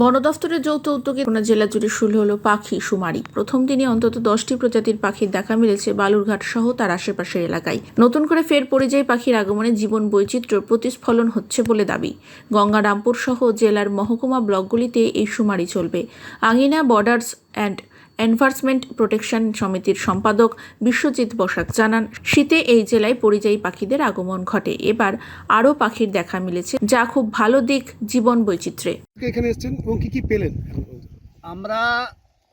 বন দফতরের যৌথ উদ্যোগে খুলনা জেলা জুড়ে শুরু হলো পাখি শুমারি। প্রথম দিনে অন্তত দশটি প্রজাতির পাখির দেখা মিলেছে বালুরঘাট সহ তার আশেপাশের এলাকায়। নতুন করে ফের পরিযায়ী পাখির আগমনে জীবন বৈচিত্র্য প্রতিস্ফলন হচ্ছে বলে দাবি। গঙ্গারামপুর সহ জেলার মহকুমা ব্লকগুলিতে এই শুমারি চলবে। আঙিনা, বর্ডার্স অ্যান্ড এনভার্সমেন্ট প্রোটেকশন সমিতির সম্পাদক বিশ্বজিৎ বসাক জানান শীতে এই জেলায় পরিযায়ী পাখিদের আগমন ঘটে। এবার আরও পাখির দেখা মিলেছে যা খুব ভালো দিক জীবন বৈচিত্র্যে। এখানে এসেছেন এবং কি কি পেলেন আমরা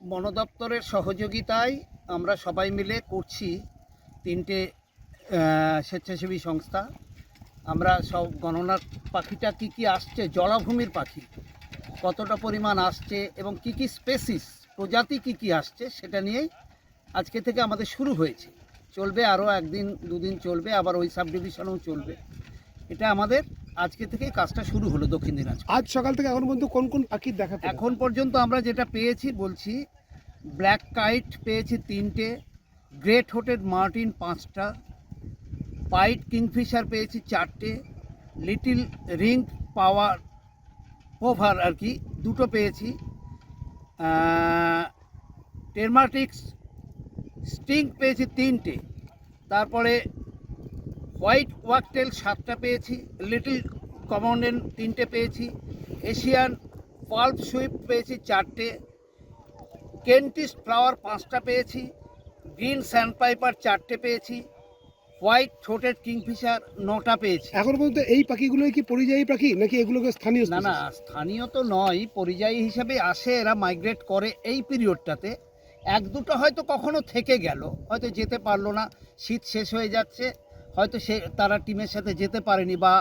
বন দপ্তরের সহযোগিতায় আমরা সবাই মিলে করছি তিনটে স্বেচ্ছাসেবী সংস্থা। আমরা সব গণনার পাখিটা কি কি আসছে জলাভূমির পাখি কতটা পরিমাণ আসছে এবং কি কি স্পেসিস প্রজাতি কি কি আসছে সেটা নিয়েই আজকে থেকে আমাদের শুরু হয়েছে। চলবে আরও একদিন দুদিন চলবে আবার ওই সাব ডিভিশনেও চলবে। এটা আমাদের আজকে থেকেই কাজটা শুরু হলো দক্ষিণ দিনাজপুর। আজ সকাল থেকে এখন পর্যন্ত কোন কোন পাখি দেখা এখন পর্যন্ত আমরা যেটা পেয়েছি বলছি ব্ল্যাক কাইট পেয়েছি তিনটে গ্রেট হোটেড মার্টিন পাঁচটা পাইট কিংফিশার পেয়েছি চারটে লিটিল রিং পাওয়ার ওভার আর কি দুটো পেয়েছি। টেরমাটিক্স স্টিং পেয়েছি তিনটে। তারপরে হোয়াইট ওয়াকটেল সাতটা পেয়েছি, লিটল কমন্ডেন তিনটে পেয়েছি, এশিয়ান পাল্প সুইপ পেয়েছি চারটে কেন্টিস ফ্লাওয়ার পাঁচটা পেয়েছি, গ্রিন স্যান্ডপাইপার চারটে পেয়েছি হোয়াইট থ্রোটেড কিংফিশার নটা পেয়েছি। এখন পর্যন্ত এই পাখিগুলোই কি পরিযায়ী পাখি নাকি এগুলোকে স্থানীয় না না স্থানীয় তো নয় পরিযায়ী হিসাবে আসে এরা মাইগ্রেট করে এই পিরিয়ডটাতে এক দুটো হয়তো কখনো থেকে গেল হয়তো যেতে পারল না শীত শেষ হয়ে যাচ্ছে হয়তো সে তারা টিমের সাথে যেতে পারেনি বা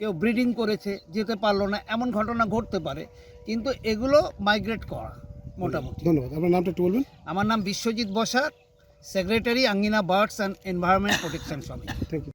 কেউ ব্রিডিং করেছে যেতে পারল না এমন ঘটনা ঘটতে পারে। কিন্তু এগুলো মাইগ্রেট করা মোটামুটি। ধন্যবাদ। আপনার নামটা একটু বলবেন? আমার নাম Biswajit Basak secretary Angina birds and environment protection সমিতি